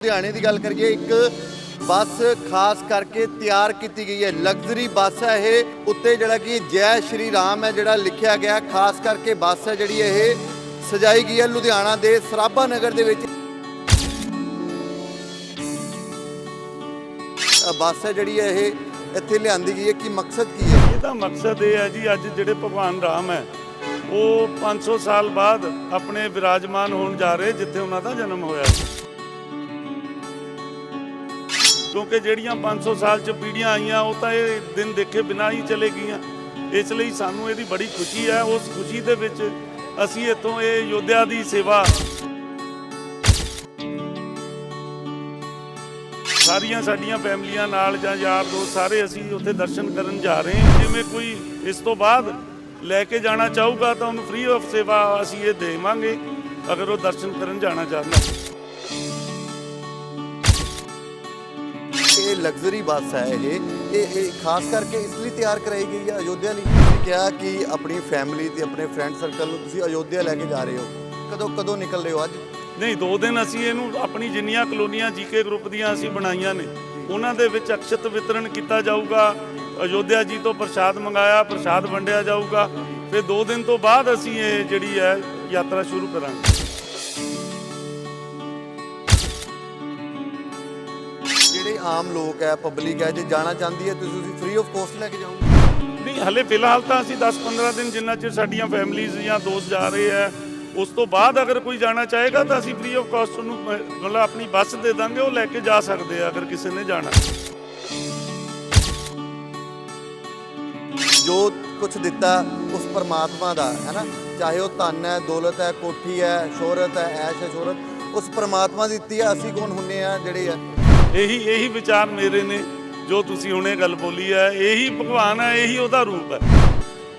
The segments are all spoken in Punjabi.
ਲੁਧਿਆਣੇ ਦੀ ਗੱਲ ਕਰੀਏ, ਇੱਕ ਬੱਸ ਖਾਸ ਕਰਕੇ ਤਿਆਰ ਕੀਤੀ ਗਈ ਹੈ। ਲਗਜ਼ਰੀ ਬੱਸ ਹੈ ਇਹ, ਉੱਤੇ ਜਿਹੜਾ ਕਿ ਜੈ ਸ਼੍ਰੀ ਰਾਮ ਹੈ ਜਿਹੜਾ ਲਿਖਿਆ ਗਿਆ ਖਾਸ ਕਰਕੇ ਬੱਸ ਹੈ ਜਿਹੜੀ ਇਹ ਸਜਾਈ ਗਈ ਹੈ ਲੁਧਿਆਣਾ ਦੇ ਸਰਾਭਾ ਨਗਰ ਦੇ ਵਿੱਚ। ਬੱਸ ਹੈ ਜਿਹੜੀ ਹੈ ਇਹ ਇੱਥੇ ਲਿਆਂਦੀ ਗਈ ਹੈ। ਕਿ ਮਕਸਦ ਕੀ ਹੈ? ਇਹਦਾ ਮਕਸਦ ਇਹ ਹੈ ਜੀ, ਅੱਜ ਜਿਹੜੇ ਭਗਵਾਨ ਰਾਮ ਹੈ, ਉਹ 500 ਸਾਲ ਬਾਅਦ ਆਪਣੇ ਵਿਰਾਜਮਾਨ ਹੋਣ ਜਾ ਰਹੇ, ਜਿੱਥੇ ਉਹਨਾਂ ਦਾ ਜਨਮ ਹੋਇਆ ਸੀ। ਕਿਉਂਕਿ ਜਿਹੜੀਆਂ 500 ਸਾਲ ਚ ਪੀੜ੍ਹੀਆਂ ਆਈਆਂ, ਉਹ ਤਾਂ ਇਹ ਦਿਨ ਦੇਖੇ ਬਿਨਾਂ ਹੀ ਚਲੇ ਗਈਆਂ। ਇਸ ਲਈ ਸਾਨੂੰ ਇਹਦੀ ਬੜੀ ਖੁਸ਼ੀ ਹੈ। ਉਸ ਖੁਸ਼ੀ ਦੇ ਵਿੱਚ ਅਸੀਂ ਇੱਥੋਂ ਇਹ ਯੋਧਿਆ ਦੀ ਸੇਵਾ ਸਾਰੀਆਂ ਸਾਡੀਆਂ ਫੈਮਲੀਆਂ ਨਾਲ ਜਾਂ ਯਾਰ ਦੋਸਤ ਸਾਰੇ ਅਸੀਂ ਉੱਥੇ ਦਰਸ਼ਨ ਕਰਨ ਜਾ ਰਹੇ ਹਾਂ। ਜਿਵੇਂ ਕੋਈ ਇਸ ਤੋਂ ਬਾਅਦ ਲੈ ਕੇ ਜਾਣਾ ਚਾਹੂਗਾ ਤਾਂ ਉਹਨੂੰ ਫ੍ਰੀ ਆਫ ਸੇਵਾ ਅਸੀਂ ਇਹ ਦੇਵਾਂਗੇ, ਅਗਰ ਉਹ ਦਰਸ਼ਨ ਕਰਨ ਜਾਣਾ ਚਾਹੁੰਦਾ। ਇਹ ਲਗਜ਼ਰੀ ਬੱਸ ਹੈ ਇਹ। ਇਹ ਖਾਸ ਕਰਕੇ ਇਸ ਲਈ ਤਿਆਰ ਕਰਾਈ ਗਈ ਹੈ ਅਯੋਧਿਆ ਲਈ। ਤੁਸੀਂ ਕਿਹਾ ਕਿ ਆਪਣੀ ਫੈਮਿਲੀ ਤੇ ਆਪਣੇ ਫਰੈਂਡ ਸਰਕਲ ਨੂੰ ਤੁਸੀਂ ਅਯੋਧਿਆ ਲੈ ਕੇ ਜਾ ਰਹੇ ਹੋ। ਕਦੋਂ ਕਦੋਂ ਨਿਕਲ ਰਹੇ ਹੋ ਅੱਜ? ਨਹੀਂ, ਦੋ ਦਿਨ ਅਸੀਂ ਇਹਨੂੰ ਆਪਣੀ ਜਿੰਨੀਆਂ ਕਲੋਨੀਆਂ ਜੀਕੇ ਗਰੁੱਪ ਦੀਆਂ ਅਸੀਂ ਬਣਾਈਆਂ ਨੇ, ਉਹਨਾਂ ਦੇ ਵਿੱਚ ਅਕਸ਼ਤ ਵਿਤਰਨ ਕੀਤਾ ਜਾਊਗਾ। ਅਯੋਧਿਆ ਜੀ ਤੋਂ ਪ੍ਰਸ਼ਾਦ ਮੰਗਾਇਆ, ਪ੍ਰਸ਼ਾਦ ਵੰਡਿਆ ਜਾਊਗਾ। ਫਿਰ ਦੋ ਦਿਨ ਤੋਂ ਬਾਅਦ ਅਸੀਂ ਇਹ ਜਿਹੜੀ ਹੈ ਯਾਤਰਾ ਸ਼ੁਰੂ ਕਰਾਂਗੇ। ਜਿਹੜੇ ਆਮ ਲੋਕ ਹੈ ਪਬਲਿਕ ਹੈ ਜੇ ਜਾਣਾ ਚਾਹੁੰਦੀ ਹੈ ਤੁਸੀਂ ਤੁਸੀਂ ਫ੍ਰੀ ਆਫ ਕੋਸਟ ਲੈ ਕੇ ਜਾਓਗੇ। ਨਹੀਂ ਹਲੇ ਫਿਲਹਾਲ ਤਾਂ ਅਸੀਂ 10-15 ਦਿਨ ਜਿੰਨਾ ਚਿਰ ਸਾਡੀਆਂ ਫੈਮਲੀਆਂ ਜਾਂ ਦੋਸਤ ਜਾ ਰਹੇ ਆ ਉਸ ਤੋਂ ਬਾਅਦ ਅਗਰ ਕੋਈ ਜਾਣਾ ਚਾਹੇਗਾ ਤਾਂ ਅਸੀਂ ਫ੍ਰੀ ਆਫ ਕਾਸਟ ਉਹਨੂੰ ਮਤਲਬ ਆਪਣੀ ਬੱਸ ਦੇ ਦਾਂਗੇ ਉਹ ਲੈ ਕੇ ਜਾ ਸਕਦੇ ਆ ਅਗਰ ਕਿਸੇ ਨੇ ਜਾਣਾ। ਜੋ ਕੁਝ ਦਿੱਤਾ ਉਸ ਪਰਮਾਤਮਾ ਦਾ ਹੈ ਨਾ? ਚਾਹੇ ਉਹ ਧਨ ਹੈ ਦੌਲਤ ਹੈ ਕੋਠੀ ਹੈ ਸ਼ੋਹਰਤ ਹੈ ਐਸ਼ ਹੈ ਸ਼ੋਹਰਤ ਉਸ ਪਰਮਾਤਮਾ ਦੀ ਦਿੱਤੀ ਹੈ ਅਸੀਂ ਕੌਣ ਹੁੰਨੇ ਆ ਜਿਹੜੇ ਆ ਇਹੀ ਇਹੀ ਵਿਚਾਰ ਮੇਰੇ ਨੇ ਜੋ ਤੁਸੀਂ ਹੁਣੇ ਗੱਲ ਬੋਲੀ ਹੈ ਇਹੀ ਭਗਵਾਨ ਹੈ ਇਹੀ ਉਹਦਾ ਰੂਪ ਹੈ।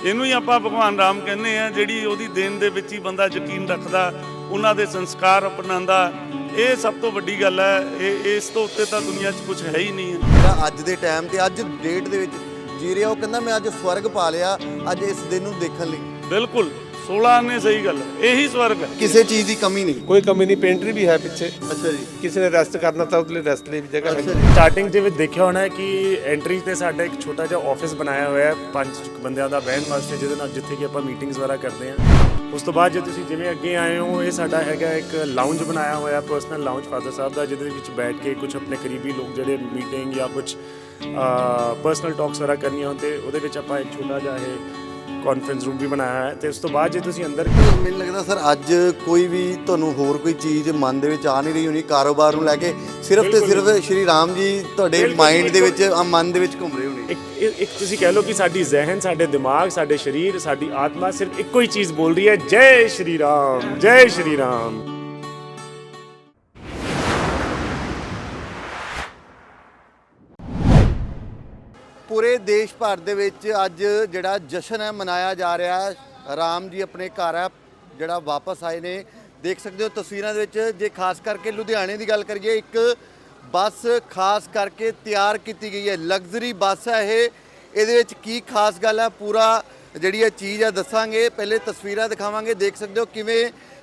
ਇਹਨੂੰ ਹੀ ਆਪਾਂ ਭਗਵਾਨ ਰਾਮ ਕਹਿੰਦੇ ਆ ਜਿਹੜੀ ਉਹਦੀ ਦੇਣ ਦੇ ਵਿੱਚ ਹੀ ਬੰਦਾ ਯਕੀਨ ਰੱਖਦਾ ਉਹਨਾਂ ਦੇ ਸੰਸਕਾਰ ਅਪਣਾਉਂਦਾ ਇਹ ਸਭ ਤੋਂ ਵੱਡੀ ਗੱਲ ਹੈ ਇਹ ਇਸ ਤੋਂ ਉੱਤੇ ਤਾਂ ਦੁਨੀਆ 'ਚ ਕੁਝ ਹੈ ਹੀ ਨਹੀਂ ਹੈ। ਜਿਹੜਾ ਅੱਜ ਦੇ ਟਾਈਮ ਤੇ ਅੱਜ ਡੇਟ ਦੇ ਵਿੱਚ ਜੀ ਰਿਹਾ ਉਹ ਕਹਿੰਦਾ ਮੈਂ ਅੱਜ ਸਵਰਗ ਪਾ ਲਿਆ ਅੱਜ ਇਸ ਦਿਨ ਨੂੰ ਦੇਖਣ ਲਈ। ਬਿਲਕੁਲ। 16 ਨੇ ਸਹੀ ਗੱਲ ਹੈ ਇਹੀ ਸਵਰਗ ਹੈ। ਕਿਸੇ ਚੀਜ਼ ਦੀ ਕਮੀ ਨਹੀਂ। ਕੋਈ ਕਮੀ ਨਹੀਂ ਪੈਂਟਰੀ ਵੀ ਹੈ ਪਿੱਛੇ। ਅੱਛਾ ਜੀ। ਕਿਸੇ ਨੇ ਰੈਸਟ ਕਰਨਾ ਤਾਂ ਉਹਦੇ ਲਈ ਰੈਸਟ ਲਈ ਵੀ ਜਗ੍ਹਾ ਹੈ ਸਟਾਰਟਿੰਗ ਦੇ ਵਿੱਚ ਦੇਖਿਆ ਹੋਣਾ ਹੈ ਕਿ ਐਂਟਰੀ ਤੇ ਸਾਡਾ ਇੱਕ ਛੋਟਾ ਜਿਹਾ ਆਫਿਸ ਬਣਾਇਆ ਹੋਇਆ ਹੈ ਪੰਜ ਬੰਦਿਆਂ ਦਾ ਬਹਿਣ ਵਾਸਤੇ ਜਿਹਦੇ ਨਾਲ ਜਿੱਥੇ ਕਿ ਆਪਾਂ ਮੀਟਿੰਗਸ ਵਗੈਰਾ ਕਰਦੇ ਹਾਂ। ਉਸ ਤੋਂ ਬਾਅਦ ਜੇ ਤੁਸੀਂ ਜਿਵੇਂ ਅੱਗੇ ਆਏ ਹੋ ਇਹ ਸਾਡਾ ਹੈਗਾ ਇੱਕ ਲਾਉਂਜ ਬਣਾਇਆ ਹੋਇਆ ਪਰਸਨਲ ਲਾਉਂਜ ਫਾਦਰ ਸਾਹਿਬ ਦਾ ਜਿਹਦੇ ਵਿੱਚ ਬੈਠ ਕੇ ਕੁਝ ਆਪਣੇ ਕਰੀਬੀ ਲੋਕ ਜਿਹੜੇ ਮੀਟਿੰਗ ਜਾਂ ਕੁਝ ਪਰਸਨਲ ਟਾਕਸ ਵਗੈਰਾ ਕਰਨੀਆਂ ਤੇ ਉਹਦੇ ਵਿੱਚ ਆਪਾਂ ਇੱਕ ਛੋਟਾ ਜਿਹਾ ਇਹ ਕਾਨਫਰੰਸ ਰੂਮ ਵੀ ਬਣਾਇਆ ਹੈ ਤੇ ਉਸ ਤੋਂ ਬਾਅਦ ਜੇ ਤੁਸੀਂ ਅੰਦਰ ਮੈਨੂੰ ਲੱਗਦਾ ਸਰ ਅੱਜ ਕੋਈ ਵੀ ਤੁਹਾਨੂੰ ਹੋਰ ਕੋਈ ਚੀਜ਼ ਮਨ ਦੇ ਵਿੱਚ ਆ ਨਹੀਂ ਰਹੀ ਹੋਣੀ ਕਾਰੋਬਾਰ ਨੂੰ ਲੈ ਕੇ ਸਿਰਫ ਤੇ ਸਿਰਫ ਸ਼੍ਰੀ ਰਾਮ ਜੀ ਤੁਹਾਡੇ ਮਾਈਂਡ ਦੇ। ਵਿੱਚ ਆ ਮਨ ਦੇ ਵਿੱਚ ਘੁੰਮ ਰਹੇ ਹੋਣੇ। ਇੱਕ ਤੁਸੀਂ ਕਹਿ ਲਓ ਕਿ ਸਾਡੀ ਜ਼ਿਹਨ ਸਾਡੇ ਦਿਮਾਗ ਸਾਡੇ ਸਰੀਰ ਸਾਡੀ ਆਤਮਾ ਸਿਰਫ ਇੱਕੋ ਹੀ ਚੀਜ਼ ਬੋਲ ਰਹੀ ਹੈ ਜੈ ਸ਼੍ਰੀ ਰਾਮ ਜੈ ਸ਼੍ਰੀ ਰਾਮ। ਪੂਰੇ ਦੇਸ਼ ਭਰ ਦੇ ਵਿੱਚ ਅੱਜ ਜਿਹੜਾ ਜਸ਼ਨ ਹੈ, ਮਨਾਇਆ ਜਾ ਰਿਹਾ ਹੈ। ਰਾਮ ਜੀ ਆਪਣੇ ਘਰ ਹੈ, ਜਿਹੜਾ ਵਾਪਸ ਆਏ ਨੇ। ਦੇਖ ਸਕਦੇ ਹੋ ਤਸਵੀਰਾਂ ਦੇ ਵਿੱਚ, ਜੇ ਖਾਸ ਕਰਕੇ ਲੁਧਿਆਣੇ ਦੀ ਗੱਲ ਕਰੀਏ, ਇੱਕ ਬੱਸ ਖਾਸ ਕਰਕੇ ਤਿਆਰ ਕੀਤੀ ਗਈ ਹੈ। ਲਗਜ਼ਰੀ ਬੱਸ ਹੈ ਇਹ। ਇਹਦੇ ਵਿੱਚ ਕੀ ਖਾਸ ਗੱਲ ਹੈ, ਪੂਰਾ ਜਿਹੜੀ ਇਹ ਚੀਜ਼ ਹੈ, ਦੱਸਾਂਗੇ। ਪਹਿਲੇ ਤਸਵੀਰਾਂ ਦਿਖਾਵਾਂਗੇ। ਦੇਖ ਸਕਦੇ ਹੋ ਕਿਵੇਂ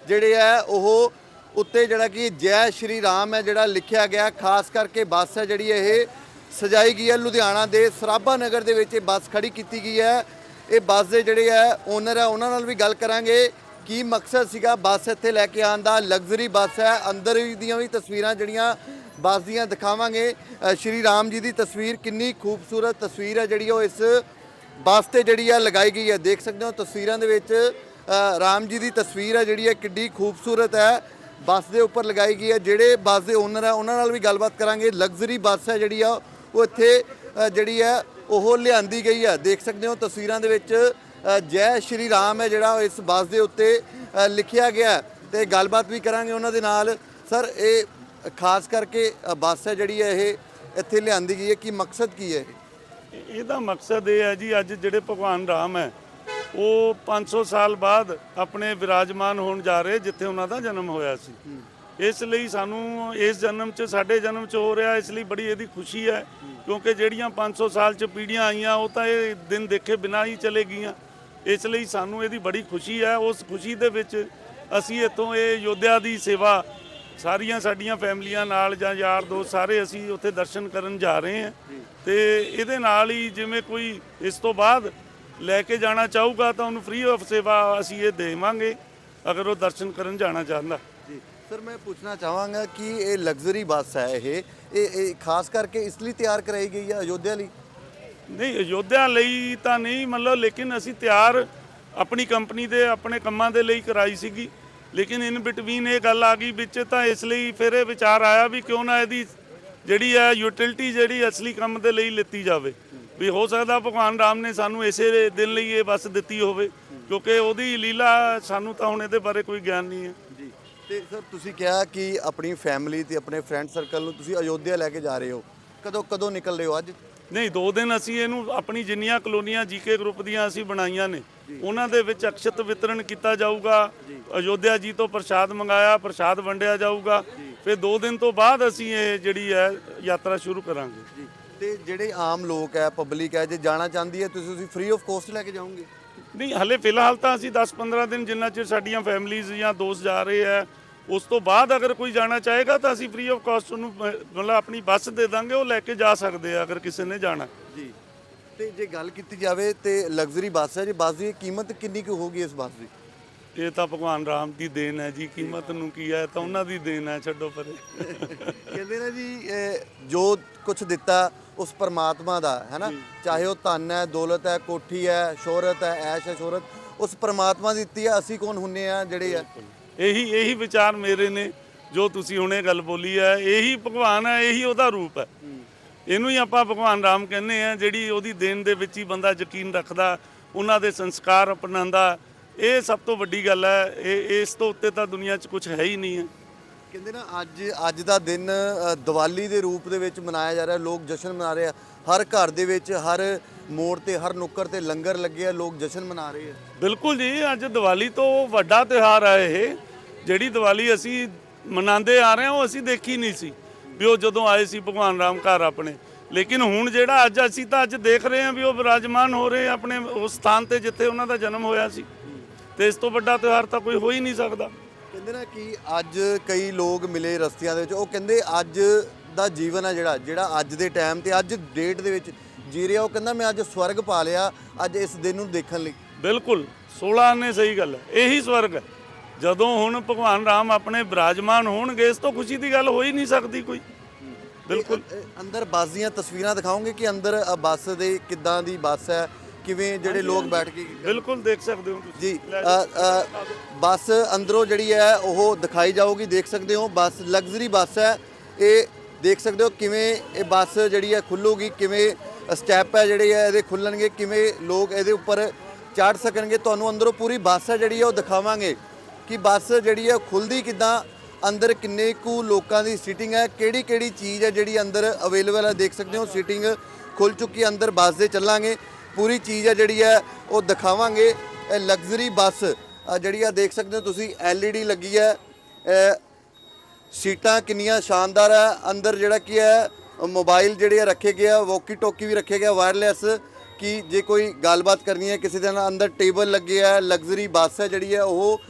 ਜਿਹੜੇ ਹੈ, ਉਹ ਉੱਤੇ ਜਿਹੜਾ ਕਿ ਜੈ ਸ਼੍ਰੀ ਰਾਮ ਹੈ, ਜਿਹੜਾ ਲਿਖਿਆ ਗਿਆ। ਖਾਸ ਕਰਕੇ ਬੱਸ ਹੈ ਜਿਹੜੀ ਇਹ। ਸਜਾਈ ਗਈ ਹੈ। ਲੁਧਿਆਣਾ ਦੇ ਸਰਾਭਾ ਨਗਰ ਦੇ ਵਿੱਚ ਇਹ ਬੱਸ ਖੜੀ ਕੀਤੀ ਗਈ ਹੈ। ਇਹ ਬੱਸ ਦੇ ਜਿਹੜੇ ਹੈ ਓਨਰ ਹੈ, ਉਹਨਾਂ ਨਾਲ ਵੀ ਗੱਲ ਕਰਾਂਗੇ ਕੀ ਮਕਸਦ ਸੀਗਾ ਬੱਸ ਇੱਥੇ ਲੈ ਕੇ ਆਉਣ ਦਾ। ਲਗਜ਼ਰੀ ਬੱਸ ਹੈ, ਅੰਦਰ ਦੀਆਂ ਵੀ ਤਸਵੀਰਾਂ ਜਿਹੜੀਆਂ ਬੱਸ ਦੀਆਂ ਦਿਖਾਵਾਂਗੇ। ਸ਼੍ਰੀ ਰਾਮ ਜੀ ਦੀ ਤਸਵੀਰ ਕਿੰਨੀ ਖੂਬਸੂਰਤ ਤਸਵੀਰ ਹੈ ਜਿਹੜੀ ਉਹ ਇਸ ਬੱਸ ਤੇ ਜਿਹੜੀ ਹੈ ਲਗਾਈ ਗਈ ਹੈ। ਦੇਖ ਸਕਦੇ ਹੋ ਤਸਵੀਰਾਂ ਦੇ ਵਿੱਚ ਰਾਮ ਜੀ ਦੀ ਤਸਵੀਰ ਹੈ ਜਿਹੜੀ ਹੈ, ਕਿੱਡੀ ਖੂਬਸੂਰਤ ਹੈ। ਬੱਸ ਦੇ ਉੱਪਰ ਲਗਾਈ ਗਈ ਹੈ। ਜਿਹੜੇ ਬੱਸ ਦੇ ਓਨਰ ਹੈ, ਉਹਨਾਂ ਨਾਲ ਵੀ ਗੱਲਬਾਤ ਕਰਾਂਗੇ। ਲਗਜ਼ਰੀ ਬੱਸ ਹੈ ਜਿਹੜੀ ਆ ਉਹ ਇੱਥੇ ਜਿਹੜੀ ਹੈ ਉਹ ਲਿਆਂਦੀ ਗਈ ਹੈ। ਦੇਖ ਸਕਦੇ ਹੋ ਤਸਵੀਰਾਂ ਦੇ ਵਿੱਚ ਜੈ ਸ਼੍ਰੀ ਰਾਮ ਹੈ ਜਿਹੜਾ ਇਸ ਬੱਸ ਦੇ ਉੱਤੇ ਲਿਖਿਆ ਗਿਆ ਤੇ ਗੱਲਬਾਤ ਵੀ ਕਰਾਂਗੇ ਉਹਨਾਂ ਦੇ ਨਾਲ। ਸਰ ਇਹ ਖਾਸ ਕਰਕੇ ਬੱਸ ਹੈ ਜਿਹੜੀ ਹੈ ਇਹ ਇੱਥੇ ਲਿਆਂਦੀ ਗਈ ਹੈ। ਕੀ ਮਕਸਦ ਕੀ ਹੈ ਇਹ? ਇਹਦਾ ਮਕਸਦ ਇਹ ਹੈ ਜੀ ਅੱਜ ਜਿਹੜੇ ਭਗਵਾਨ ਰਾਮ ਹੈ ਉਹ 500 ਸਾਲ ਬਾਅਦ ਆਪਣੇ ਵਿਰਾਜਮਾਨ ਹੋਣ ਜਾ ਰਹੇ ਜਿੱਥੇ ਉਹਨਾਂ ਦਾ ਜਨਮ ਹੋਇਆ ਸੀ। ਇਸ ਲਈ ਸਾਨੂੰ ਇਸ ਜਨਮ 'ਚ, ਸਾਡੇ ਜਨਮ 'ਚ ਹੋ ਰਿਹਾ, ਇਸ ਲਈ ਬੜੀ ਇਹਦੀ ਖੁਸ਼ੀ ਹੈ, ਕਿਉਂਕਿ ਜਿਹੜੀਆਂ 500 ਸਾਲ 'ਚ ਪੀੜ੍ਹੀਆਂ ਆਈਆਂ, ਉਹ ਤਾਂ ਇਹ ਦਿਨ ਦੇਖੇ ਬਿਨਾਂ ਹੀ ਚਲੇ ਗਈਆਂ। ਇਸ ਲਈ ਸਾਨੂੰ ਇਹਦੀ ਬੜੀ ਖੁਸ਼ੀ ਹੈ। ਉਸ ਖੁਸ਼ੀ ਦੇ ਵਿੱਚ ਅਸੀਂ ਇੱਥੋਂ ਇਹ ਯੋਧਿਆ ਦੀ ਸੇਵਾ ਸਾਰੀਆਂ ਸਾਡੀਆਂ ਫੈਮਲੀਆਂ ਨਾਲ ਜਾਂ ਯਾਰ ਦੋਸਤ ਸਾਰੇ ਅਸੀਂ ਉੱਥੇ ਦਰਸ਼ਨ ਕਰਨ ਜਾ ਰਹੇ ਹਾਂ। ਤੇ ਇਹਦੇ ਨਾਲ ਹੀ ਜਿਵੇਂ ਕੋਈ ਇਸ ਤੋਂ ਬਾਅਦ ਲੈ ਕੇ ਜਾਣਾ ਚਾਹੂਗਾ ਤਾਂ ਉਹਨੂੰ ਫ੍ਰੀ ਆਫ ਸੇਵਾ ਅਸੀਂ ਇਹ ਦੇਵਾਂਗੇ, ਅਗਰ ਉਹ ਦਰਸ਼ਨ ਕਰਨ ਜਾਣਾ ਚਾਹੁੰਦਾ। ਸਰ ਮੈਂ ਪੁੱਛਣਾ ਚਾਹਾਂਗਾ ਕਿ ਇਹ ਲਗਜ਼ਰੀ ਬੱਸ ਹੈ ਇਹ ਇਹ ਖਾਸ ਕਰਕੇ ਇਸ ਲਈ ਤਿਆਰ ਕਰਾਈ ਗਈ ਹੈ ਅਯੋਧਿਆ ਲਈ ਨਹੀਂ ਅਯੋਧਿਆ ਲਈ ਤਾਂ ਨਹੀਂ ਮਤਲਬ ਲੇਕਿਨ ਅਸੀਂ ਤਿਆਰ ਆਪਣੀ ਕੰਪਨੀ ਦੇ ਆਪਣੇ ਕੰਮਾਂ ਦੇ ਲਈ ਕਰਾਈ ਸੀਗੀ ਲੇਕਿਨ ਇਨ ਬਿਟਵੀਨ ਇਹ ਗੱਲ ਆ ਗਈ ਵਿੱਚ ਤਾਂ ਇਸ ਲਈ ਫਿਰ ਇਹ ਵਿਚਾਰ ਆਇਆ ਵੀ ਕਿਉਂ ਨਾ ਇਹਦੀ ਜਿਹੜੀ ਹੈ ਯੂਟਿਲਿਟੀ ਜਿਹੜੀ ਅਸਲੀ ਕੰਮ ਦੇ ਲਈ ਲਿੱਤੀ ਜਾਵੇ ਵੀ ਹੋ ਸਕਦਾ ਭਗਵਾਨ ਰਾਮ ਨੇ ਸਾਨੂੰ ਇਸੇ ਦਿਨ ਲਈ ਇਹ ਬੱਸ ਦਿੱਤੀ ਹੋਵੇ ਕਿਉਂਕਿ ਉਹਦੀ ਲੀਲਾ ਸਾਨੂੰ ਤਾਂ ਹੁਣ ਇਹਦੇ ਬਾਰੇ ਕੋਈ ਗਿਆਨ ਨਹੀਂ ਹੈ ਤੇ ਸਰ ਤੁਸੀਂ ਕਿਹਾ ਕਿ ਆਪਣੀ ਫੈਮਿਲੀ ਤੇ ਆਪਣੇ ਫਰੈਂਡ ਸਰਕਲ ਨੂੰ ਤੁਸੀਂ ਅਯੋਧਿਆ ਲੈ ਕੇ ਜਾ ਰਹੇ ਹੋ। ਕਦੋਂ ਕਦੋਂ ਨਿਕਲ ਰਹੇ ਹੋ ਅੱਜ? ਨਹੀਂ ਦੋ ਦਿਨ ਅਸੀਂ ਇਹਨੂੰ ਆਪਣੀ ਜਿੰਨੀਆਂ ਕਲੋਨੀਆਂ ਜੀਕੇ ਗਰੁੱਪ ਦੀਆਂ ਅਸੀਂ ਬਣਾਈਆਂ ਨੇ ਉਹਨਾਂ ਦੇ ਵਿੱਚ ਅਕਸ਼ਤ ਵਿਤਰਨ ਕੀਤਾ ਜਾਊਗਾ। ਅਯੋਧਿਆ ਜੀ ਤੋਂ ਪ੍ਰਸ਼ਾਦ ਮੰਗਾਇਆ ਪ੍ਰਸ਼ਾਦ ਵੰਡਿਆ ਜਾਊਗਾ। ਫਿਰ ਦੋ ਦਿਨ ਤੋਂ ਬਾਅਦ ਅਸੀਂ ਇਹ ਜਿਹੜੀ ਹੈ ਯਾਤਰਾ ਸ਼ੁਰੂ ਕਰਾਂਗੇ। ਤੇ ਜਿਹੜੇ ਆਮ ਲੋਕ ਹੈ ਪਬਲਿਕ ਹੈ ਜੇ ਜਾਣਾ ਚਾਹੁੰਦੀ ਹੈ ਤੁਸੀਂ ਤੁਸੀਂ ਫ੍ਰੀ ਆਫ ਕਾਸਟ ਲੈ ਕੇ ਜਾਓਗੇ? ਨਹੀਂ ਹਲੇ ਫਿਲਹਾਲ ਤਾਂ ਅਸੀਂ 10-15 ਦਿਨ ਜਿੰਨਾ ਚਿਰ ਸਾਡੀਆਂ ਫੈਮਲੀਆਂ ਜਾਂ ਦੋਸਤ ਜਾ ਰਹੇ ਆ ਉਸ ਤੋਂ ਬਾਅਦ ਅਗਰ ਕੋਈ ਜਾਣਾ ਚਾਹੇਗਾ ਤਾਂ ਅਸੀਂ ਫ੍ਰੀ ਆਫ ਕਾਸਟ ਉਹਨੂੰ ਮਤਲਬ ਆਪਣੀ ਬੱਸ ਦੇ ਦਾਂਗੇ ਉਹ ਲੈ ਕੇ ਜਾ ਸਕਦੇ ਆ ਅਗਰ ਕਿਸੇ ਨੇ ਜਾਣਾ। ਜੀ। ਤੇ ਜੇ ਗੱਲ ਕੀਤੀ ਜਾਵੇ ਤੇ ਲਗਜ਼ਰੀ ਬੱਸ ਹੈ ਜੇ ਬੱਸ ਦੀ ਕੀਮਤ ਕਿੰਨੀ ਕੁ ਹੋਗੀ ਇਸ ਬੱਸ ਦੀ? ਇਹ ਤਾਂ ਭਗਵਾਨ ਰਾਮ ਦੀ ਦੇਣ ਹੈ ਜੀ ਕੀਮਤ ਨੂੰ ਕੀ ਹੈ ਤਾਂ ਉਹਨਾਂ ਦੀ ਦੇਣ ਹੈ ਛੱਡੋ ਪਰੇ। ਕਹਿੰਦੇ ਨੇ ਜੀ ਜੋ ਕੁਝ ਦਿੱਤਾ ਉਸ ਪਰਮਾਤਮਾ ਦਾ ਹੈ ਨਾ ਚਾਹੇ ਉਹ ਧਨ ਹੈ ਦੌਲਤ ਹੈ ਕੋਠੀ ਹੈ ਸ਼ੋਹਰਤ ਹੈ ਐਸ਼ ਹੈ ਸ਼ੋਹਰਤ ਉਸ ਪਰਮਾਤਮਾ ਦੀ ਦਿੱਤੀ ਹੈ ਅਸੀਂ ਕੌਣ ਹੁੰਨੇ ਆ ਜਿਹੜੇ ਆ? ਇਹੀ ਇਹੀ ਵਿਚਾਰ ਮੇਰੇ ਨੇ ਜੋ ਤੁਸੀਂ ਹੁਣੇ ਗੱਲ ਬੋਲੀ ਹੈ ਇਹੀ ਭਗਵਾਨ ਹੈ ਇਹੀ ਉਹਦਾ ਰੂਪ ਹੈ। ਇਹਨੂੰ ਹੀ ਆਪਾਂ ਭਗਵਾਨ ਰਾਮ ਕਹਿੰਦੇ ਆ ਜਿਹੜੀ ਉਹਦੀ ਦੇਣ ਦੇ ਵਿੱਚ ਹੀ ਬੰਦਾ ਯਕੀਨ ਰੱਖਦਾ ਉਹਨਾਂ ਦੇ ਸੰਸਕਾਰ ਅਪਣਾਉਂਦਾ ਇਹ ਸਭ ਤੋਂ ਵੱਡੀ ਗੱਲ ਹੈ ਇਹ ਇਸ ਤੋਂ ਉੱਤੇ ਤਾਂ ਦੁਨੀਆ 'ਚ ਕੁਝ ਹੈ ਹੀ ਨਹੀਂ ਹੈ। ਕਹਿੰਦੇ ਨਾ ਅੱਜ ਅੱਜ ਦਾ ਦਿਨ ਦੀਵਾਲੀ ਦੇ ਰੂਪ ਦੇ ਵਿੱਚ ਮਨਾਇਆ ਜਾ ਰਿਹਾ ਲੋਕ ਜਸ਼ਨ ਮਨਾ ਰਹੇ ਆ। ਹਰ ਘਰ ਦੇ ਵਿੱਚ ਹਰ ਮੋੜ ਤੇ ਹਰ ਨੁੱਕਰ ਤੇ ਲੰਗਰ ਲੱਗੇ ਆ ਲੋਕ ਜਸ਼ਨ ਮਨਾ ਰਹੇ ਆ। ਬਿਲਕੁਲ ਜੀ ਅੱਜ ਦੀਵਾਲੀ ਤੋਂ ਵੱਡਾ ਤਿਉਹਾਰ ਹੈ ਇਹ। ਜਿਹੜੀ ਦੀਵਾਲੀ ਅਸੀਂ ਮਨਾਉਂਦੇ ਆ ਰਹੇ ਹਾਂ ਉਹ ਅਸੀਂ ਦੇਖੀ ਨਹੀਂ ਸੀ ਵੀ ਉਹ ਜਦੋਂ ਆਏ ਸੀ ਭਗਵਾਨ ਰਾਮ ਘਰ ਆਪਣੇ। ਲੇਕਿਨ ਹੁਣ ਜਿਹੜਾ ਅੱਜ ਅਸੀਂ ਤਾਂ ਅੱਜ ਦੇਖ ਰਹੇ ਹਾਂ ਵੀ ਉਹ ਵਿਰਾਜਮਾਨ ਹੋ ਰਹੇ ਆ ਆਪਣੇ ਉਸ ਸਥਾਨ ਤੇ ਜਿੱਥੇ ਉਹਨਾਂ ਦਾ ਜਨਮ ਹੋਇਆ ਸੀ। ਤੇ ਇਸ ਤੋਂ ਵੱਡਾ ਤਿਉਹਾਰ ਤਾਂ ਕੋਈ ਹੋ ਹੀ ਨਹੀਂ ਸਕਦਾ। ਕਹਿੰਦੇ ਨਾ ਕਿ ਅੱਜ ਕਈ ਲੋਕ ਮਿਲੇ ਰਸਤਿਆਂ ਦੇ ਵਿੱਚ। ਉਹ ਕਹਿੰਦੇ ਅੱਜ ਦਾ ਜੀਵਨ ਹੈ ਜਿਹੜਾ ਜਿਹੜਾ ਅੱਜ ਦੇ ਟਾਈਮ ਤੇ ਅੱਜ ਡੇਟ ਦੇ ਵਿੱਚ ਜੀ ਰਿਹਾ। ਉਹ ਕਹਿੰਦਾ ਮੈਂ ਅੱਜ ਸਵਰਗ ਪਾ ਲਿਆ ਅੱਜ ਇਸ ਦਿਨ ਨੂੰ ਦੇਖਣ ਲਈ। ਬਿਲਕੁਲ 16 ਨੇ ਸਹੀ ਗੱਲ ਹੈ। ਇਹੀ ਸਵਰਗ ਹੈ। ਜਦੋਂ ਹੁਣ ਭਗਵਾਨ ਰਾਮ ਆਪਣੇ ਵਿਰਾਜਮਾਨ ਹੋਣਗੇ ਇਸ ਤੋਂ ਖੁਸ਼ੀ ਦੀ ਗੱਲ ਹੋ ਹੀ ਨਹੀਂ ਸਕਦੀ ਕੋਈ। ਬਿਲਕੁਲ। ਅੰਦਰ ਬੱਸ ਦੀਆਂ ਤਸਵੀਰਾਂ ਦਿਖਾਓਗੇ ਕਿ ਅੰਦਰ ਬੱਸ ਦੇ ਕਿੱਦਾਂ ਦੀ ਬੱਸ ਹੈ ਕਿਵੇਂ ਜਿਹੜੇ ਲੋਕ ਬੈਠ ਕੇ ਬਿਲਕੁਲ ਦੇਖ ਸਕਦੇ ਹੋ ਤੁਸੀਂ। ਜੀ ਬੱਸ ਅੰਦਰੋਂ ਜਿਹੜੀ ਹੈ ਉਹ ਦਿਖਾਈ ਜਾਊਗੀ ਦੇਖ ਸਕਦੇ ਹੋ। ਬੱਸ ਲਗਜ਼ਰੀ ਬੱਸ ਹੈ। ਇਹ ਦੇਖ ਸਕਦੇ ਹੋ ਕਿਵੇਂ ਇਹ ਬੱਸ ਜਿਹੜੀ ਹੈ ਖੁੱਲੂਗੀ ਕਿਵੇਂ ਸਟੈਪ ਹੈ ਜਿਹੜੇ ਹੈ ਇਹਦੇ ਖੁੱਲਣਗੇ ਕਿਵੇਂ ਲੋਕ ਇਹਦੇ ਉੱਪਰ ਚੜ ਸਕਣਗੇ। ਤੁਹਾਨੂੰ ਅੰਦਰੋਂ ਪੂਰੀ ਬੱਸ ਹੈ ਜਿਹੜੀ ਹੈ ਉਹ ਦਿਖਾਵਾਂਗੇ। ਕਿ ਬੱਸ ਜਿਹੜੀ ਹੈ ਖੁੱਲਦੀ ਕਿੱਦਾਂ? ਅੰਦਰ ਕਿੰਨੇ ਕੁ ਲੋਕਾਂ ਦੀ ਸੀਟਿੰਗ ਹੈ ਕਿਹੜੀ ਕਿਹੜੀ ਚੀਜ਼ ਹੈ ਜਿਹੜੀ ਅੰਦਰ ਅਵੇਲੇਬਲ ਹੈ ਦੇਖ ਸਕਦੇ ਹੋ ਸੀਟਿੰਗ ਖੁੱਲ ਚੁੱਕੀ ਹੈ ਅੰਦਰ ਬੱਸ ਦੇ ਚੱਲਾਂਗੇ। ਪੂਰੀ ਚੀਜ਼ ਹੈ ਜਿਹੜੀ ਹੈ ਉਹ ਦਿਖਾਵਾਂਗੇ। ਇਹ ਲਗਜ਼ਰੀ ਬੱਸ ਜਿਹੜੀ ਆ, ਦੇਖ ਸਕਦੇ ਹੋ ਤੁਸੀਂ, LED ਲੱਗੀ ਹੈ ਸੀਟਾਂ ਕਿੰਨੀਆਂ ਸ਼ਾਨਦਾਰ ਹੈ ਅੰਦਰ ਜਿਹੜਾ ਕੀ ਹੈ ਮੋਬਾਈਲ ਜਿਹੜੇ ਆ ਰੱਖੇ ਗਏ ਆ ਵੋਕੀ ਟੋਕੀ ਵੀ ਰੱਖੇ ਗਿਆ ਵਾਇਰਲੈਸ ਕਿ ਜੇ ਕੋਈ ਗੱਲਬਾਤ ਕਰਨੀ ਹੈ ਕਿਸੇ ਦੇ ਨਾਲ, ਅੰਦਰ ਟੇਬਲ ਲੱਗੇ ਆ ਲਗਜ਼ਰੀ ਬੱਸ ਹੈ ਜਿਹੜੀ ਹੈ ਉਹ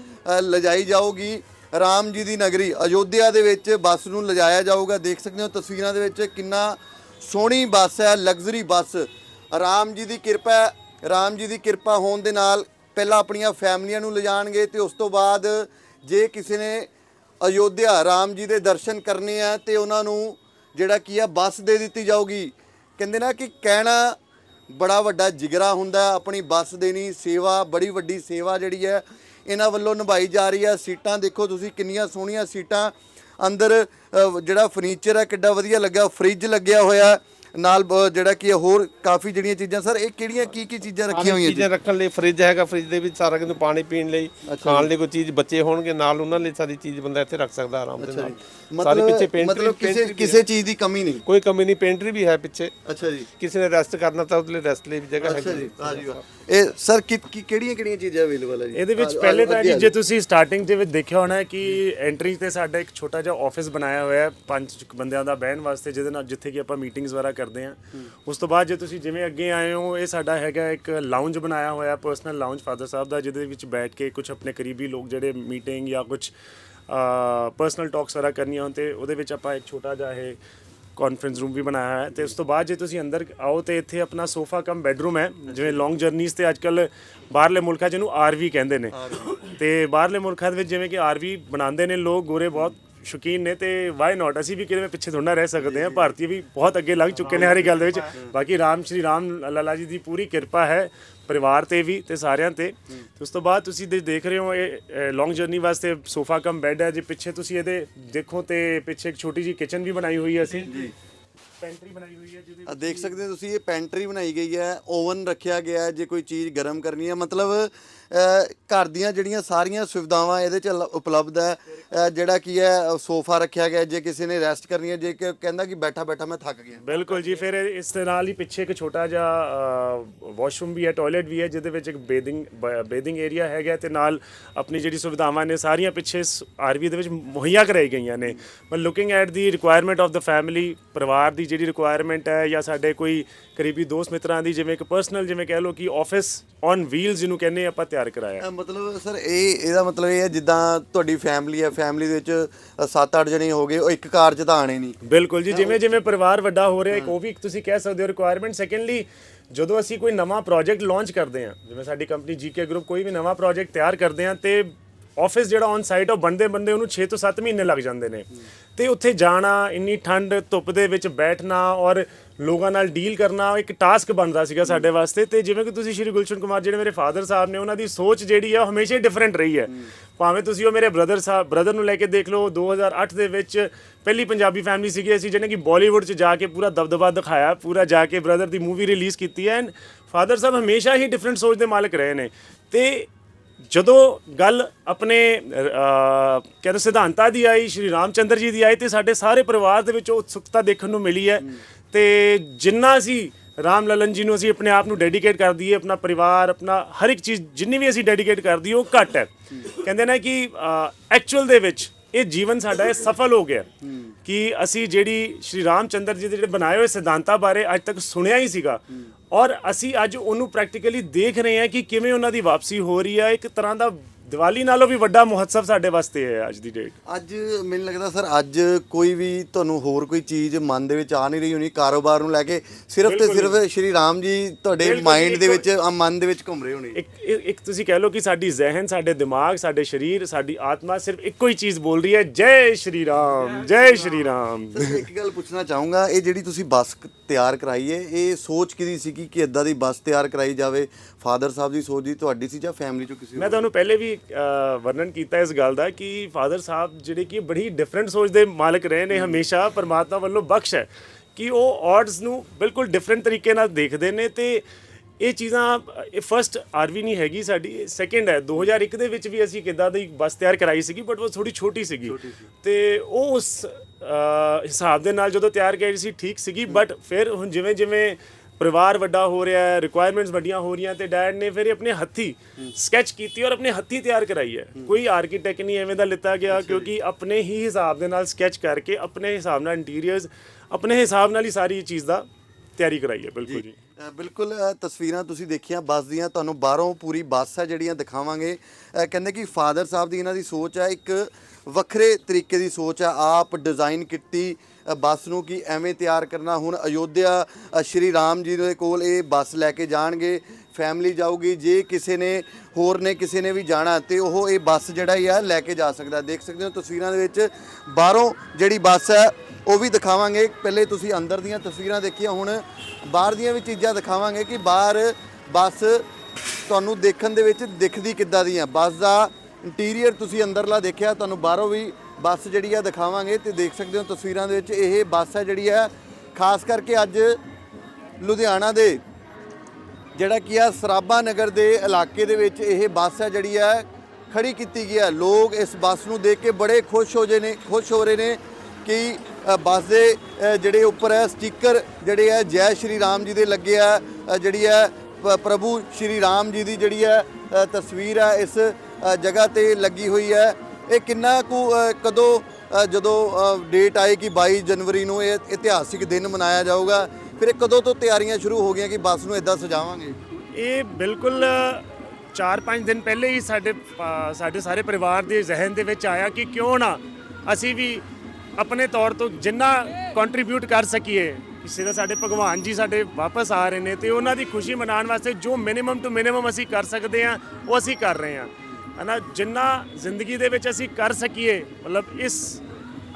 ਲਿਜਾਈ ਜਾਊਗੀ ਰਾਮ ਜੀ ਦੀ ਨਗਰੀ। ਅਯੋਧਿਆ ਦੇ ਵਿੱਚ ਬੱਸ ਨੂੰ ਲਿਜਾਇਆ ਜਾਊਗਾ। ਦੇਖ ਸਕਦੇ ਹੋ ਤਸਵੀਰਾਂ ਦੇ ਵਿੱਚ ਕਿੰਨਾ ਸੋਹਣੀ ਬੱਸ ਹੈ, ਲਗਜ਼ਰੀ ਬੱਸ। ਰਾਮ ਜੀ ਦੀ ਕਿਰਪਾ ਰਾਮ ਜੀ ਦੀ ਕਿਰਪਾ ਹੋਣ ਦੇ ਨਾਲ ਪਹਿਲਾਂ ਆਪਣੀਆਂ ਫੈਮਲੀਆਂ ਨੂੰ ਲਿਜਾਣਗੇ ਤੇ ਉਸ ਤੋਂ ਬਾਅਦ ਜੇ ਕਿਸੇ ਨੇ ਅਯੋਧਿਆ ਰਾਮ ਜੀ ਦੇ ਦਰਸ਼ਨ ਕਰਨੇ ਆ ਤੇ ਉਹਨਾਂ ਨੂੰ ਜਿਹੜਾ ਕੀ ਆ, ਬੱਸ ਦੇ ਦਿੱਤੀ ਜਾਊਗੀ। ਕਹਿੰਦੇ ਨਾ ਕਿ ਕਹਿਣਾ ਬੜਾ ਵੱਡਾ ਜਿਗਰਾ ਹੁੰਦਾ ਆਪਣੀ ਬੱਸ ਦੇਣੀ ਸੇਵਾ, ਬੜੀ ਵੱਡੀ ਸੇਵਾ ਜਿਹੜੀ ਹੈ, ਇਹਨਾਂ ਵੱਲੋਂ ਨਿਭਾਈ ਜਾ ਰਹੀ ਹੈ। ਸੀਟਾਂ ਦੇਖੋ ਤੁਸੀਂ ਕਿੰਨੀਆਂ ਸੋਹਣੀਆਂ ਸੀਟਾਂ। ਅੰਦਰ ਜਿਹੜਾ ਫਰਨੀਚਰ ਹੈ, ਕਿੱਡਾ ਵਧੀਆ ਲੱਗਾ ਫ੍ਰਿਜ ਲੱਗਿਆ ਹੋਇਆ ਨਾਲ ਜਿਹੜਾ ਕੀ ਹੈ ਹੋਰ ਕਾਫੀ ਜਿਹੜੀਆਂ ਚੀਜ਼ਾਂ ਸਰ ਇਹ ਕਿਹੜੀਆਂ ਕੀ ਕੀ ਚੀਜ਼ਾਂ ਰੱਖੀਆਂ ਹੋਈਆਂ ਜੀ? ਚੀਜ਼ਾਂ ਰੱਖਣ ਲਈ ਫ੍ਰਿਜ ਹੈਗਾ ਫ੍ਰਿਜ ਦੇ ਵਿੱਚ ਸਾਰਾ ਕਿਨੂੰ ਪਾਣੀ ਪੀਣ ਲਈ ਖਾਣ ਲਈ ਕੋਈ ਚੀਜ਼ ਬੱਚੇ ਹੋਣਗੇ ਨਾਲ ਉਹਨਾਂ ਲਈ ਸਾਰੀ ਚੀਜ਼ ਬੰਦਾ ਇੱਥੇ ਰੱਖ ਸਕਦਾ ਆਰਾਮ ਦੇ ਨਾਲ। ਸਾਰੀ ਪਿੱਛੇ ਮਤਲਬ ਪੇਂਟਰੀ ਮਤਲਬ ਕਿਸੇ ਕਿਸੇ ਚੀਜ਼ ਦੀ ਕਮੀ ਨਹੀਂ? ਕੋਈ ਕਮੀ ਨਹੀਂ ਪੇਂਟਰੀ ਵੀ ਹੈ ਪਿੱਛੇ। ਅੱਛਾ ਜੀ। ਕਿਸੇ ਨੇ ਰੈਸਟ ਕਰਨਾ ਤਾਂ ਉਹਦੇ ਲਈ ਰੈਸਟ ਲਈ ਵੀ ਜਗ੍ਹਾ ਅੱਛਾ ਹੈਗੀ। ਜੀ ਵਾਹ ਜੀ ਵਾਹ ਇਹ ਸਰ ਕਿ ਕਿ- ਕਿਹੜੀਆਂ ਕਿਹੜੀਆਂ ਚੀਜ਼ਾਂ ਅਵੇਲੇਬਲ ਹੈ ਜੀ? ਇਹਦੇ ਵਿੱਚ ਪਹਿਲੇ ਤਾਂ ਜੀ ਜੇ ਤੁਸੀਂ ਸਟਾਰਟਿੰਗ ਦੇ ਵਿੱਚ ਦੇਖਿਆ ਹੋਣਾ ਹੈ ਕਿ ਐਂਟਰੀ ਤੇ ਸਾਡਾ ਇੱਕ ਛੋਟਾ ਜਿਹਾ ਆਫਿਸ ਬਣਾਇਆ ਹੋਇਆ ਹੈ ਪੰਜ ਕੁ ਬੰਦਿਆਂ ਦਾ ਬਹਿਣ ਵਾਸਤੇ ਜਿਹਦੇ ਨਾਲ ਜਿੱਥੇ ਕਿ ਆਪਾਂ ਮੀਟਿੰਗਸ ਵਗੈਰਾ ਕਰਦੇ ਹਾਂ। ਉਸ ਤੋਂ ਬਾਅਦ ਜੇ ਤੁਸੀਂ ਜਿਵੇਂ ਅੱਗੇ ਆਏ ਹੋ ਇਹ ਸਾਡਾ ਹੈਗਾ ਇੱਕ ਲਾਉਂਜ ਬਣਾਇਆ ਹੋਇਆ ਪਰਸਨਲ ਲਾਉਂਜ ਫਾਦਰ ਸਾਹਿਬ ਦਾ ਜਿਹਦੇ ਵਿੱਚ ਬੈਠ ਕੇ ਕੁਝ ਆਪਣੇ ਕਰੀਬੀ ਲੋਕ ਜਿਹੜੇ ਮੀਟਿੰਗ ਜਾਂ ਕੁਝ ਪਰਸਨਲ ਟਾਕਸ ਵਗੈਰਾ ਕਰਨੀਆਂ ਹੋਣ ਤੇ ਉਹਦੇ ਵਿੱਚ ਆਪਾਂ ਇੱਕ ਛੋਟਾ ਜਿਹਾ ਇਹ ਕਾਨਫਰੰਸ ਰੂਮ ਵੀ ਬਣਾਇਆ ਹੈ ਤੇ ਉਸ ਤੋਂ ਬਾਅਦ ਜੇ ਤੁਸੀਂ ਅੰਦਰ ਆਓ ਤੇ ਇੱਥੇ ਆਪਣਾ ਸੋਫਾ ਕਮ ਬੈੱਡਰੂਮ ਹੈ ਜਿਵੇਂ ਲੌਂਗ ਜਰਨੀਜ਼ ਤੇ ਅੱਜਕੱਲ ਬਾਹਰਲੇ ਮੁਲਕਾਂ 'ਚ ਇਹਨੂੰ ਆਰਵੀ ਕਹਿੰਦੇ ਨੇ। ਤੇ ਬਾਹਰਲੇ ਮੁਲਕਾਂ ਦੇ ਵਿੱਚ ਜਿਵੇਂ ਕਿ ਆਰਵੀ ਬਣਾਉਂਦੇ ਨੇ ਲੋਕ ਗੋਰੇ ਬਹੁਤ ਸ਼ੌਕੀਨ ਨੇ ਤੇ ਵਾਈ ਨਾਟ ਅਸੀਂ ਵੀ ਕਿਵੇਂ ਪਿੱਛੇ ਥੋੜਾ ਰਹਿ ਸਕਦੇ ਹਾਂ। ਭਾਰਤੀ ਵੀ ਬਹੁਤ ਅੱਗੇ ਲੰਘ ਚੁੱਕੇ ਨੇ ਹਰ ਇੱਕ ਗੱਲ ਦੇ ਵਿੱਚ। ਬਾਕੀ ਰਾਮ ਸ਼੍ਰੀ ਰਾਮ ਲਾਲਾ ਜੀ ਦੀ ਪੂਰੀ ਕਿਰਪਾ ਹੈ ਪਰਿਵਾਰ ਤੇ ਵੀ ਤੇ ਸਾਰਿਆਂ ਤੇ। ਤੇ ਉਸ ਤੋਂ ਬਾਅਦ ਤੁਸੀਂ ਦੇ- ਦੇਖ ਰਹੇ ਹੋ ਇਹ ਲੌਂਗ ਜਰਨੀ ਵਾਸਤੇ ਸੋਫਾ ਕਮ ਬੈੱਡ ਹੈ। ਜੇ ਪਿੱਛੇ ਤੁਸੀਂ ਇਹਦੇ ਦੇਖੋ ਤੇ ਪਿੱਛੇ ਇੱਕ ਛੋਟੀ ਜੀ ਕਿਚਨ ਵੀ ਬਣਾਈ ਹੋਈ ਹੈ ਅਸੀਂ। ਜੀ। ਪੈਂਟਰੀ ਬਣਾਈ ਹੋਈ ਹੈ ਜਿਹਦੇ ਆ ਦੇਖ ਸਕਦੇ ਹੋ ਤੁਸੀਂ ਇਹ ਪੈਂਟਰੀ ਬਣਾਈ ਗਈ ਹੈ। ਓਵਨ ਰੱਖਿਆ ਗਿਆ ਹੈ। ਜੇ ਕੋਈ ਚੀਜ਼ ਗਰਮ ਕਰਨੀ ਹੈ ਮਤਲਬ ਘਰ ਦੀਆਂ ਜਿਹੜੀਆਂ ਸਾਰੀਆਂ ਸੁਵਿਧਾਵਾਂ ਇਹਦੇ ਚ ਲ- ਉਪਲਬਧ ਹੈ। ਜਿਹੜਾ ਕੀ ਹੈ ਸੋਫਾ ਰੱਖਿਆ ਗਿਆ ਹੈ, ਜੇ ਕਿਸੇ ਨੇ ਰੈਸਟ ਕਰਨੀ ਹੈ ਜੇ ਕਿ ਕਹਿੰਦਾ ਕਿ ਬੈਠਾ ਬੈਠਾ ਮੈਂ ਥੱਕ ਗਿਆ। ਬਿਲਕੁਲ ਜੀ ਫਿਰ ਇਸ ਦੇ ਨਾਲ ਹੀ ਪਿੱਛੇ ਇੱਕ ਛੋਟਾ ਜਿਹਾ ਵਾਸ਼ਰੂਮ ਵੀ ਹੈ ਟਾਇਲਟ ਵੀ ਹੈ ਜਿਹਦੇ ਵਿੱਚ ਇੱਕ ਬੇਦਿੰਗ ਬੇਦਿੰਗ ਏਰੀਆ ਹੈਗਾ ਤੇ ਨਾਲ ਆਪਣੀ ਜਿਹੜੀ ਸੁਵਿਧਾਵਾਂ ਨੇ ਸਾਰੀਆਂ ਪਿੱਛੇ ਆਰਵੀ ਦੇ ਵਿੱਚ ਮੁਹੱਈਆ ਕਰਾਈ ਗਈਆਂ ਨੇ। But looking at the requirement of the family ਪਰਿਵਾਰ ਦੀ ਜਿਹੜੀ ਰਿਕੁਆਇਰਮੈਂਟ ਹੈ ਜਾਂ ਸਾਡੇ ਕੋਈ ਕਰੀਬੀ ਦੋਸਤ ਮਿੱਤਰਾਂ ਦੀ ਜਿਵੇਂ ਇੱਕ ਪਰਸਨਲ ਜਿਵੇਂ ਕਹਿ ਲਓ ਕਿ ਆਫਿਸ ਔਨ ਵੀਲਸ ਜਿਹਨੂੰ ਕਹਿੰਦੇ ਆਪਾਂ ਤਿਆਰ ਕਰਾਇਆ। ਅ, ਮਤਲਬ ਸਰ ਇਹ ਇਹਦਾ ਮਤਲਬ ਇਹ ਹੈ ਜਿੱਦਾਂ ਤੁਹਾਡੀ ਫੈਮਿਲੀ ਹੈ ਫੈਮਿਲੀ ਦੇ ਵਿੱਚ 7-8 ਜਣੇ ਹੋ ਗਏ ਉਹ ਇੱਕ ਕਾਰ 'ਚ ਤਾਂ ਆਣੇ ਨਹੀਂ। ਬਿਲਕੁਲ ਜੀ ਜਿਵੇਂ ਜਿਵੇਂ ਪਰਿਵਾਰ ਵੱਡਾ ਹੋ ਰਿਹਾ ਇੱਕ ਉਹ ਵੀ ਇੱਕ ਤੁਸੀਂ ਕਹਿ ਸਕਦੇ ਹੋ ਰਿਕੁਆਇਰਮੈਂਟ ਸੈਕੰਡਲੀ ਜਦੋਂ ਅਸੀਂ ਕੋਈ ਨਵਾਂ ਪ੍ਰੋਜੈਕਟ ਲਾਂਚ ਕਰਦੇ ਹਾਂ ਜਿਵੇਂ ਸਾਡੀ ਕੰਪਨੀ ਜੀਕੇ ਗਰੁੱਪ ਕੋਈ ਵੀ ਨਵਾਂ ਪ੍ਰੋਜੈਕਟ ਤਿਆਰ ਕਰਦੇ ਹਾਂ ਤੇ ਆਫਿਸ ਜਿਹੜਾ ਔਨ ਸਾਈਟ ਉਹ ਬੰਦੇ ਬੰਦੇ ਉਹਨੂੰ 6 ਤੋਂ 7 ਮਹੀਨੇ ਲੱਗ ਜਾਂਦੇ ਨੇ। ਤੇ ਉੱਥੇ ਜਾਣਾ ਇੰਨੀ ਠੰਡ ਧੁੱਪ ਦੇ ਵਿੱਚ ਬੈਠਣਾ ਔਰ ਲੋਕਾਂ ਨਾਲ ਡੀਲ ਕਰਨਾ ਇੱਕ ਟਾਸਕ ਬਣਦਾ ਸੀਗਾ ਸਾਡੇ ਵਾਸਤੇ ਤੇ ਜਿਵੇਂ ਕਿ ਤੁਸੀਂ ਸ਼੍ਰੀ ਗੁਲਸ਼ਨ ਕੁਮਾਰ ਜਿਹੜੇ ਮੇਰੇ ਫਾਦਰ ਸਾਹਿਬ ਨੇ, ਉਹਨਾਂ ਦੀ ਸੋਚ ਜਿਹੜੀ ਆ ਉਹ ਹਮੇਸ਼ਾ ਹੀ ਡਿਫਰੈਂਟ ਰਹੀ ਹੈ। ਭਾਵੇਂ ਤੁਸੀਂ ਉਹ ਮੇਰੇ ਬ੍ਰਦਰ ਸਾਹਿਬ ਬ੍ਰਦਰ ਨੂੰ ਲੈ ਕੇ ਦੇਖ ਲਓ 2008 ਦੇ ਵਿੱਚ ਪਹਿਲੀ ਪੰਜਾਬੀ ਫੈਮਿਲੀ ਸੀਗੀ ਅਸੀਂ, ਜਿਹਨੇ ਕਿ ਬਾਲੀਵੁੱਡ 'ਚ ਜਾ ਕੇ ਪੂਰਾ ਦਬਦਬਾ ਦਿਖਾਇਆ, ਪੂਰਾ ਜਾ ਕੇ ਬ੍ਰਦਰ ਦੀ ਮੂਵੀ ਰਿਲੀਜ਼ ਕੀਤੀ ਹੈ ਐਂਡ ਫਾਦਰ ਸਾਹਿਬ ਹਮੇਸ਼ਾ ਹੀ ਡਿਫਰੈਂਟ ਸੋਚ ਦੇ ਮਾਲਕ ਰਹੇ ਨੇ। ਤੇ ਜਦੋਂ ਗੱਲ ਆਪਣੇ ਕਹਿੰਦੇ ਸਿਧਾਂਤਾਂ ਦੀ ਆਈ, ਸ਼੍ਰੀ ਰਾਮਚੰਦਰ ਜੀ ਦੀ ਆਈ ਤੇ ਸਾਡੇ ਸਾਰੇ ਪਰਿਵਾਰ ਦੇ ਵਿੱਚ ਉਹ ਉਤਸੁਕਤਾ ਦੇਖਣ ਨੂੰ ਮਿਲੀ ਹੈ। ਤੇ ਜਿੰਨਾ ਅਸੀਂ ਰਾਮ ਲਲਨ ਜੀ ਨੂੰ ਅਸੀਂ ਆਪਣੇ ਆਪ ਨੂੰ ਡੈਡੀਕੇਟ ਕਰ ਦਈਏ, ਆਪਣਾ ਪਰਿਵਾਰ, ਆਪਣਾ ਹਰ ਇੱਕ ਚੀਜ਼ ਜਿੰਨੀ ਵੀ ਅਸੀਂ ਡੈਡੀਕੇਟ ਕਰ ਦਈਏ, ਉਹ ਘੱਟ ਹੈ। ਕਹਿੰਦੇ ਨੇ ਕਿ ਐਕਚੁਅਲ ਦੇ ਵਿੱਚ ਇਹ ਜੀਵਨ ਸਾਡਾ ਇਹ ਸਫਲ ਹੋ ਗਿਆ। ਕਿ ਅਸੀਂ ਜਿਹੜੀ ਸ਼੍ਰੀ ਰਾਮ ਚੰਦਰ ਜੀ ਦੇ ਜਿਹੜੇ ਬਣਾਏ ਹੋਏ ਸਿਧਾਂਤਾਂ ਬਾਰੇ ਅੱਜ ਤੱਕ ਸੁਣਿਆ ਹੀ ਸੀਗਾ। ਔਰ ਅਸੀਂ ਅੱਜ ਉਹਨੂੰ ਪ੍ਰੈਕਟੀਕਲੀ ਦੇਖ ਰਹੇ ਹਾਂ ਕਿ ਕਿਵੇਂ ਉਹਨਾਂ ਦੀ ਵਾਪਸੀ ਹੋ ਰਹੀ ਹੈ। ਇੱਕ ਤਰ੍ਹਾਂ ਦਾ ਦੀਵਾਲੀ ਨਾਲੋਂ ਵੀ ਵੱਡਾ ਮਹੋਤਸਵ ਸਾਡੇ ਵਾਸਤੇ ਹੈ ਅੱਜ ਦੀ ਡੇਟ ਅੱਜ ਮੈਨੂੰ ਲੱਗਦਾ ਸਰ ਅੱਜ ਕੋਈ ਵੀ ਤੁਹਾਨੂੰ ਹੋਰ ਕੋਈ ਚੀਜ਼ ਮਨ ਦੇ ਵਿੱਚ ਆ ਨਹੀਂ ਰਹੀ ਹੋਣੀ ਕਾਰੋਬਾਰ ਨੂੰ ਲੈ ਕੇ ਸਿਰਫ ਤੇ ਸਿਰਫ ਸ਼੍ਰੀ ਰਾਮ ਜੀ ਤੁਹਾਡੇ ਮਾਈਂਡ ਦੇ ਜੀ, ਵਿੱਚ ਆ ਮਨ ਦੇ ਵਿੱਚ ਘੁੰਮ ਰਹੇ ਹੋਣੇ। ਇੱਕ ਇੱਕ ਇੱਕ ਤੁਸੀਂ ਕਹਿ ਲਓ ਕਿ ਸਾਡੀ ਜ਼ਿਹਨ ਸਾਡੇ ਦਿਮਾਗ ਸਾਡੇ ਸਰੀਰ ਸਾਡੀ ਆਤਮਾ ਸਿਰਫ ਇੱਕੋ ਹੀ ਚੀਜ਼ ਬੋਲ ਰਹੀ ਹੈ ਜੈ ਸ਼੍ਰੀ ਰਾਮ ਜੈ ਸ਼੍ਰੀ ਰਾਮ। ਸਰ ਇੱਕ ਗੱਲ ਪੁੱਛਣਾ ਚਾਹੂੰਗਾ ਇਹ ਜਿਹੜੀ ਤੁਸੀਂ ਬੱਸ ਤਿਆਰ ਕਰਾਈ ਹੈ ਇਹ ਸੋਚ ਕਿਹਦੀ ਸੀ ਕਿ ਇਦਾਂ ਦੀ ਬੱਸ ਤਿਆਰ ਕਰਾਈ ਜਾਵੇ? ਫਾਦਰ ਸਾਹਿਬ ਦੀ ਸੋਚ ਦੀ ਤੁਹਾਡੀ ਸੀ ਜਾਂ ਫੈਮਿਲੀ ਚੋਂ ਕਿਸੇ ਮੈਂ? ਤੁਹਾਨੂੰ ਪਹਿਲੇ ਵੀ ਵਰਣਨ ਕੀਤਾ ਇਸ ਗੱਲ ਦਾ ਕਿ ਫਾਦਰ ਸਾਹਿਬ ਜਿਹੜੇ ਕਿ ਬੜੀ ਡਿਫਰੈਂਟ ਸੋਚ ਦੇ ਮਾਲਕ ਰਹੇ ਨੇ ਹਮੇਸ਼ਾ ਪਰਮਾਤਮਾ ਵੱਲੋਂ ਬਖਸ਼ ਹੈ ਕਿ ਉਹ ਆਰਡਸ ਨੂੰ ਬਿਲਕੁਲ ਡਿਫਰੈਂਟ ਤਰੀਕੇ ਨਾਲ ਦੇਖਦੇ ਨੇ ਤੇ ਇਹ ਚੀਜ਼ਾਂ ਇਹ ਫਰਸਟ ਆਰਵੀ ਨਹੀਂ ਹੈਗੀ ਸਾਡੀ ਸੈਕੰਡ ਹੈ। 2001 ਦੇ ਵਿੱਚ ਵੀ ਅਸੀਂ ਕਿੱਦਾਂ ਦੀ ਬੱਸ ਤਿਆਰ ਕਰਾਈ ਸੀਗੀ ਬਟ ਉਹ ਥੋੜੀ ਛੋਟੀ ਸੀਗੀ। ਤੇ ਉਹ ਉਸ ਹਿਸਾਬ ਦੇ ਨਾਲ ਜਦੋਂ ਤਿਆਰ ਕਰੀ ਸੀ ਠੀਕ ਸੀਗੀ ਬਟ ਫਿਰ ਹੁਣ ਜਿਵੇਂ ਜਿਵੇਂ ਪਰਿਵਾਰ ਵੱਡਾ ਹੋ ਰਿਹਾ ਹੈ ਰਿਕੁਆਇਰਮੈਂਟਸ ਵੱਡੀਆਂ ਹੋ ਰਹੀਆਂ ਤੇ ਡੈਡ ਨੇ ਫਿਰ ਇਹ ਆਪਣੇ ਹੱਥੀ ਸਕੈਚ ਕੀਤੀ ਔਰ ਆਪਣੇ ਹੱਥੀ ਤਿਆਰ ਕਰਾਈ ਹੈ। ਕੋਈ ਆਰਕੀਟੈਕਟ ਨਹੀਂ ਐਵੇਂ ਦਾ ਲਿੱਤਾ ਗਿਆ ਕਿਉਂਕਿ ਆਪਣੇ ਹੀ ਹਿਸਾਬ ਦੇ ਨਾਲ ਸਕੈਚ ਕਰਕੇ ਆਪਣੇ ਹਿਸਾਬ ਨਾਲ ਇੰਟੀਰੀਅਰਸ ਆਪਣੇ ਹਿਸਾਬ ਨਾਲ ਹੀ ਸਾਰੀ ਚੀਜ਼ ਦਾ ਤਿਆਰੀ ਕਰਾਈ ਹੈ। ਬਿਲਕੁਲ ਜੀ। ਬਿਲਕੁਲ ਅ, ਤਸਵੀਰਾਂ ਤੁਸੀਂ ਦੇਖੀਆਂ ਬੱਸ ਦੀਆਂ ਤੁਹਾਨੂੰ ਬਾਹਰੋਂ ਪੂਰੀ ਬੱਸ ਹੈ ਜਿਹੜੀਆਂ ਦਿਖਾਵਾਂਗੇ। ਅ, ਕਹਿੰਦੇ ਕਿ ਫਾਦਰ ਸਾਹਿਬ ਦੀ ਇਹਨਾਂ ਦੀ ਸੋਚ ਹੈ ਇੱਕ ਵੱਖਰੇ ਤਰੀਕੇ ਦੀ ਸੋਚ ਹੈ ਆਪ ਡਿਜ਼ਾਈਨ ਕੀਤੀ ਅ, ਬੱਸ ਨੂੰ ਕਿ ਐਵੇਂ ਤਿਆਰ ਕਰਨਾ। ਹੁਣ ਅਯੋਧਿਆ ਅ, ਸ਼੍ਰੀ ਰਾਮ ਜੀ ਦੇ ਕੋਲ ਇਹ ਬੱਸ ਲੈ ਕੇ ਜਾਣਗੇ ਫੈਮਿਲੀ ਜਾਊਗੀ ਜੇ ਕਿਸੇ ਨੇ ਹੋਰ ਨੇ ਕਿਸੇ ਨੇ ਵੀ ਜਾਣਾ ਤੇ ਉਹ ਇਹ ਬੱਸ ਜਿਹੜਾ ਹੀ ਆ ਲੈ ਕੇ ਜਾ ਸਕਦਾ। ਦੇਖ ਸਕਦੇ ਹੋ ਤਸਵੀਰਾਂ ਦੇ ਵਿੱਚ ਬਾਹਰੋਂ ਜਿਹੜੀ ਬੱਸ ਹੈ ਉਹ ਵੀ ਦਿਖਾਵਾਂਗੇ। ਪਹਿਲੇ ਤੁਸੀਂ ਅੰਦਰ ਦੀਆਂ ਤਸਵੀਰਾਂ ਦੇਖੀਆਂ, ਹੁਣ ਬਾਹਰ ਦੀਆਂ ਵੀ ਚੀਜ਼ਾਂ ਦਿਖਾਵਾਂਗੇ ਕਿ ਬਾਹਰ ਬੱਸ ਤੁਹਾਨੂੰ ਦੇਖਣ ਦੇ ਵਿੱਚ ਦਿਖਦੀ ਕਿੱਦਾਂ ਦੀ ਆ। ਬੱਸ ਦਾ ਇੰਟੀਰੀਅਰ ਤੁਸੀਂ ਅੰਦਰਲਾ ਦੇਖਿਆ, ਤੁਹਾਨੂੰ ਬਾਹਰੋਂ ਵੀ ਬੱਸ ਜਿਹੜੀ ਆ ਦਿਖਾਵਾਂਗੇ ਤੇ ਦੇਖ ਸਕਦੇ ਹੋ ਤਸਵੀਰਾਂ ਦੇ ਵਿੱਚ ਇਹ ਬੱਸ ਹੈ ਜਿਹੜੀ ਆ। ਖਾਸ ਕਰਕੇ ਅੱਜ ਲੁਧਿਆਣਾ ਦੇ ਜਿਹੜਾ ਕੀ ਆ ਸਰਾਭਾ ਨਗਰ ਦੇ ਇਲਾਕੇ ਦੇ ਵਿੱਚ ਇਹ ਬੱਸ ਹੈ ਜਿਹੜੀ ਹੈ ਖੜੀ ਕੀਤੀ ਗਈ ਹੈ ਲੋਕ ਇਸ ਬੱਸ ਨੂੰ ਦੇਖ ਕੇ ਬੜੇ ਖੁਸ਼ ਹੋ ਜੇ ਨੇ, ਖੁਸ਼ ਹੋ ਰਹੇ ਨੇ ਕਿ ਬੱਸ ਦੇ ਜਿਹੜੇ ਉੱਪਰ ਹੈ, ਸਟicker ਜਿਹੜੇ ਹੈ, ਜੈ ਸ਼੍ਰੀ ਰਾਮ ਜੀ ਦੇ ਲੱਗੇ ਆ ਜਿਹੜੀ ਹੈ, ਪ- ਪ੍ਰਭੂ ਸ਼੍ਰੀ ਰਾਮ ਜੀ ਦੀ ਜਿਹੜੀ ਹੈ ਤਸਵੀਰ ਹੈ, ਇਸ ਜਗ੍ਹਾ ਤੇ ਲੱਗੀ ਹੋਈ ਹੈ। ਇਹ ਕਿੰਨਾ ਕੁ ਕਦੋਂ ਜਦੋਂ ਡੇਟ ਆਏ ਕਿ 22 ਜਨਵਰੀ ਨੂੰ ਇਹ ਇਤਿਹਾਸਿਕ ਦਿਨ ਮਨਾਇਆ ਜਾਊਗਾ? ਫਿਰ ਇਹ ਕਦੋਂ ਤੋਂ ਤਿਆਰੀਆਂ ਸ਼ੁਰੂ ਹੋ ਗਈਆਂ ਕਿ ਬੱਸ ਨੂੰ ਇਦਾਂ ਸਜਾਵਾਂਗੇ? ਇਹ ਬਿਲਕੁਲ 4-5 ਦਿਨ ਪਹਿਲੇ ਹੀ ਸਾਡੇ ਸਾਡੇ ਸਾਰੇ ਪਰਿਵਾਰ ਦੇ ਜ਼ਿਹਨ ਦੇ ਵਿੱਚ ਆਇਆ ਕਿ ਕਿਉਂ ਨਾ ਅਸੀਂ ਵੀ ਆਪਣੇ ਤੌਰ ਤੋਂ ਜਿੰਨਾ ਕੰਟਰੀਬਿਊਟ ਕਰ ਸਕੀਏ ਕਿਸੇ ਦਾ ਸਾਡੇ ਭਗਵਾਨ ਜੀ ਸਾਡੇ ਵਾਪਸ ਆ ਰਹੇ ਨੇ ਤੇ ਉਹਨਾਂ ਦੀ ਖੁਸ਼ੀ ਮਨਾਉਣ ਵਾਸਤੇ ਜੋ ਮਿਨੀਮਮ ਟੂ ਮਿਨੀਮਮ ਅਸੀਂ ਕਰ ਸਕਦੇ ਹਾਂ ਉਹ ਅਸੀਂ ਕਰ ਰਹੇ ਹਾਂ। ਹਨਾ ਜਿੰਨਾ ਜ਼ਿੰਦਗੀ ਦੇ ਵਿੱਚ ਅਸੀਂ ਕਰ ਸਕੀਏ ਮਤਲਬ ਇਸ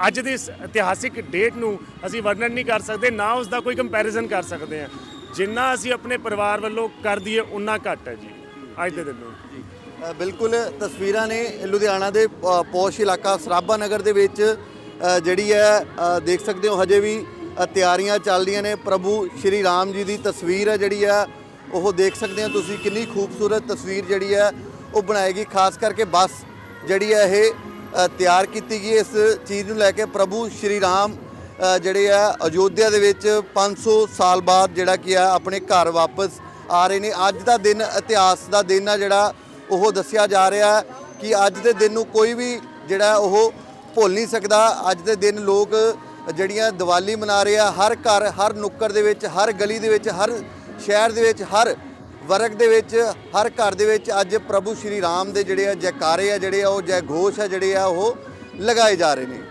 ਅੱਜ ਦੀ ਇਸ ਇਤਿਹਾਸਿਕ ਡੇਟ ਨੂੰ ਅਸੀਂ ਵਰਣਨ ਨਹੀਂ ਕਰ ਸਕਦੇ ਨਾ ਉਸ ਦਾ ਕੋਈ ਕੰਪੈਰੀਜ਼ਨ ਕਰ ਸਕਦੇ ਹਾਂ। ਜਿੰਨਾ ਅਸੀਂ ਆਪਣੇ ਪਰਿਵਾਰ ਵੱਲੋਂ ਕਰ ਦਈਏ ਉਨਾ ਘੱਟ ਹੈ ਜੀ। ਅੱਜ ਦੇ ਦਿਨ ਨੂੰ। ਬਿਲਕੁਲ ਤਸਵੀਰਾਂ ਨੇ ਲੁਧਿਆਣਾ ਦੇ ਅ, ਪੌਸ਼ ਇਲਾਕਾ ਸਰਾਭਾ ਨਗਰ ਦੇ ਵਿੱਚ ਜਿਹੜੀ ਹੈ ਦੇਖ ਸਕਦੇ ਹੋ, ਹਜੇ ਵੀ ਤਿਆਰੀਆਂ ਚੱਲ ਰਹੀਆਂ ਨੇ। ਪ੍ਰਭੂ ਸ਼੍ਰੀ ਰਾਮ ਜੀ ਦੀ ਤਸਵੀਰ ਹੈ ਜਿਹੜੀ ਹੈ, ਉਹ ਦੇਖ ਸਕਦੇ ਹੋ ਤੁਸੀਂ ਕਿੰਨੀ ਖੂਬਸੂਰਤ ਤਸਵੀਰ ਜਿਹੜੀ ਹੈ, ਉਹ ਬਣਾਏਗੀ। ਖਾਸ ਕਰਕੇ ਬੱਸ ਜਿਹੜੀ ਹੈ, ਇਹ ਤਿਆਰ ਕੀਤੀ ਗਈ ਇਸ ਚੀਜ਼ ਨੂੰ ਲੈ ਕੇ ਪ੍ਰਭੂ ਸ਼੍ਰੀ ਰਾਮ ਜਿਹੜੇ ਆ ਅਯੋਧਿਆ ਦੇ ਵਿੱਚ 500 ਸਾਲ ਬਾਅਦ ਜਿਹੜਾ ਕੀ ਆ ਆਪਣੇ ਘਰ ਵਾਪਸ ਆ ਰਹੇ ਨੇ। ਅੱਜ ਦਾ ਦਿਨ, ਇਤਿਹਾਸ ਦਾ ਦਿਨ ਆ ਜਿਹੜਾ, ਉਹ ਦੱਸਿਆ ਜਾ ਰਿਹਾ ਕਿ ਅੱਜ ਦੇ ਦਿਨ ਨੂੰ ਕੋਈ ਵੀ ਜਿਹੜਾ ਉਹ ਭੁੱਲ ਨਹੀਂ ਸਕਦਾ। ਅੱਜ ਦੇ ਦਿਨ ਲੋਕ ਜਿਹੜੀਆਂ ਦੀਵਾਲੀ ਮਨਾ ਰਹੇ ਆ, ਹਰ ਘਰ, ਹਰ ਨੁੱਕਰ ਦੇ ਵਿੱਚ, ਹਰ ਗਲੀ ਦੇ ਵਿੱਚ, ਹਰ ਸ਼ਹਿਰ ਦੇ ਵਿੱਚ, ਹਰ ਵਰਗ ਦੇ ਵਿੱਚ, ਹਰ ਘਰ ਦੇ ਵਿੱਚ ਅੱਜ ਪ੍ਰਭੂ ਸ਼੍ਰੀ ਰਾਮ ਦੇ ਜਿਹੜੇ ਆ ਜੈਕਾਰੇ ਆ, ਜਿਹੜੇ ਆ ਉਹ ਜੈ ਘੋਸ਼ ਆ ਜਿਹੜੇ ਆ ਉਹ ਲਗਾਏ ਜਾ ਰਹੇ ਨੇ।